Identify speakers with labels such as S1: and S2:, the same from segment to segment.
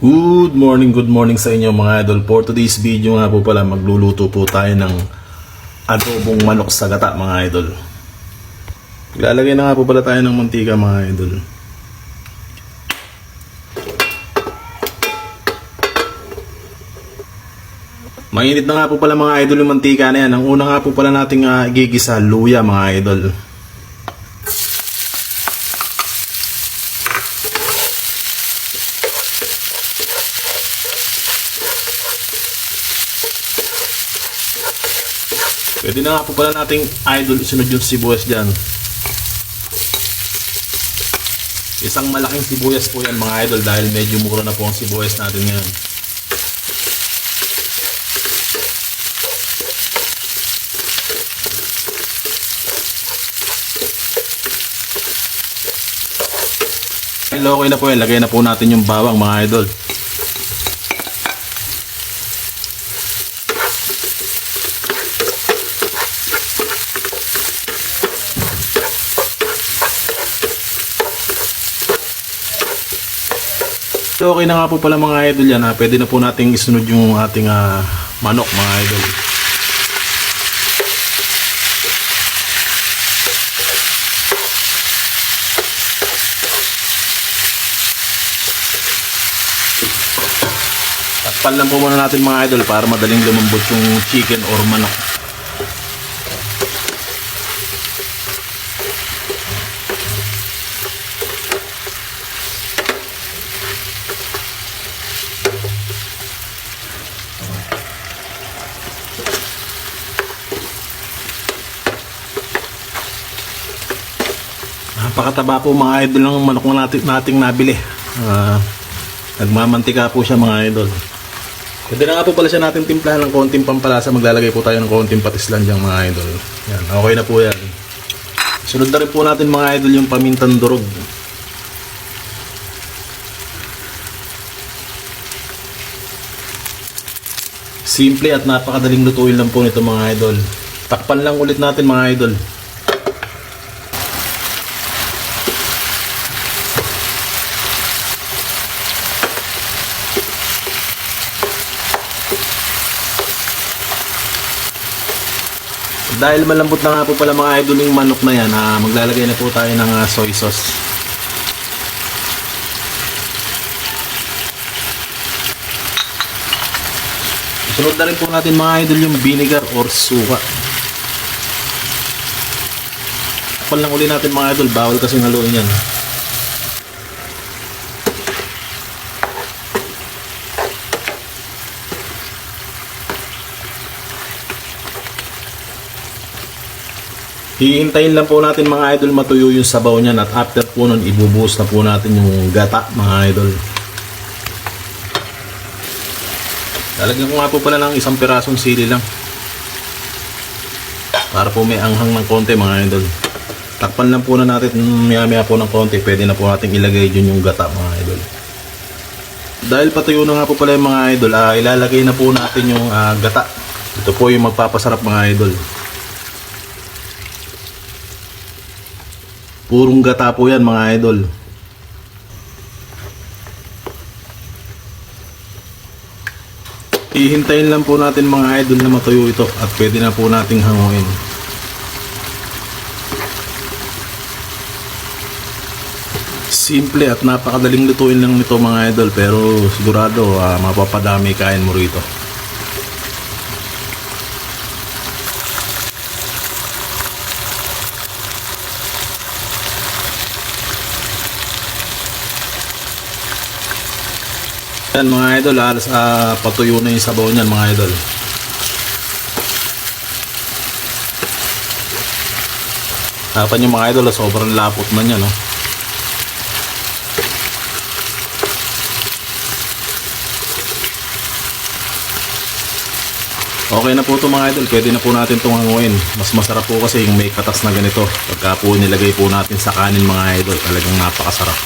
S1: Good morning, good morning sa inyo mga idol. For today's video nga po pala, magluluto po tayo ng adobong manok sa gata mga idol. Lalagay na nga po pala tayo ng mantika mga idol. Mainit na nga po pala mga idol yung mantika na yan. Ang una nga po pala nating uh, igigisa, luya mga idol. Pwede na nga po pala nating idol isunod yung sibuyas dyan. Isang malaking sibuyas po yan mga idol dahil medyo mura na po ang sibuyas natin ngayon. Okay na po yan, lagay na po natin yung bawang mga idol. So, okay na nga po pala mga idol yan ha. Pwede na po nating isunod yung ating ah, manok mga idol. Takpan lang po muna natin mga idol para madaling lumambot yung chicken or manok. Napakataba po mga idol ng manok na natin, nating nabili. Ah, nagmamantika po siya mga idol. Pwede na nga po pala siya natin timplahan ng konting pampalasa. Maglalagay po tayo ng konting patis lang dyan mga idol. Yan, okay na po yan. Sunod na rin po natin mga idol yung pamintang durog. Simple at napakadaling lutuin lang po nito mga idol. Takpan lang ulit natin mga idol. Dahil malambot na nga po pala mga idol yung manok na yan, ah, maglalagay na po tayo ng ah, soy sauce. Sunod na rin po natin mga idol yung vinegar or suka. Takpan lang uli natin mga idol, bawal kasi haluin yan. Hihintayin lang po natin mga idol matuyo yung sabaw niyan at after po nun ibubuhos na po natin yung gata mga idol. Lalagyan ko nga po pala ng isang pirasong sili lang. Para po may anghang ng konti mga idol. Takpan lang po na natin maya maya po ng konti. Pwede na po natin ilagay dyan yung gata mga idol. Dahil patuyo na nga po pala yung mga idol, ah, ilalagay na po natin yung ah, gata. Ito po yung magpapasarap mga idol. Purong gata po yan mga idol. Ihintayin lang po natin mga idol na matuyo ito at pwede na po nating hanguin. Simple at napakadaling lutuin lang nito mga idol pero sigurado ah, mapapadami kain mo rito. Yan mga idol, alas ah, patuyo na yung sabaw niyan mga idol. Tapan yung mga idol, ah, sobrang lapot na niya, no? Okay na po ito mga idol, pwede na po natin itong hanguin. Mas masarap po kasi yung may katas na ganito. Pagka po nilagay po natin sa kanin mga idol, talagang napakasarap.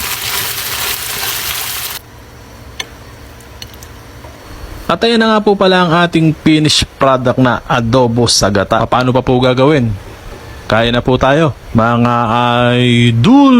S1: At ayan na nga po pala ang ating finished product na adobo sa gata. Paano pa po gagawin? Kaya na po tayo, mga idol!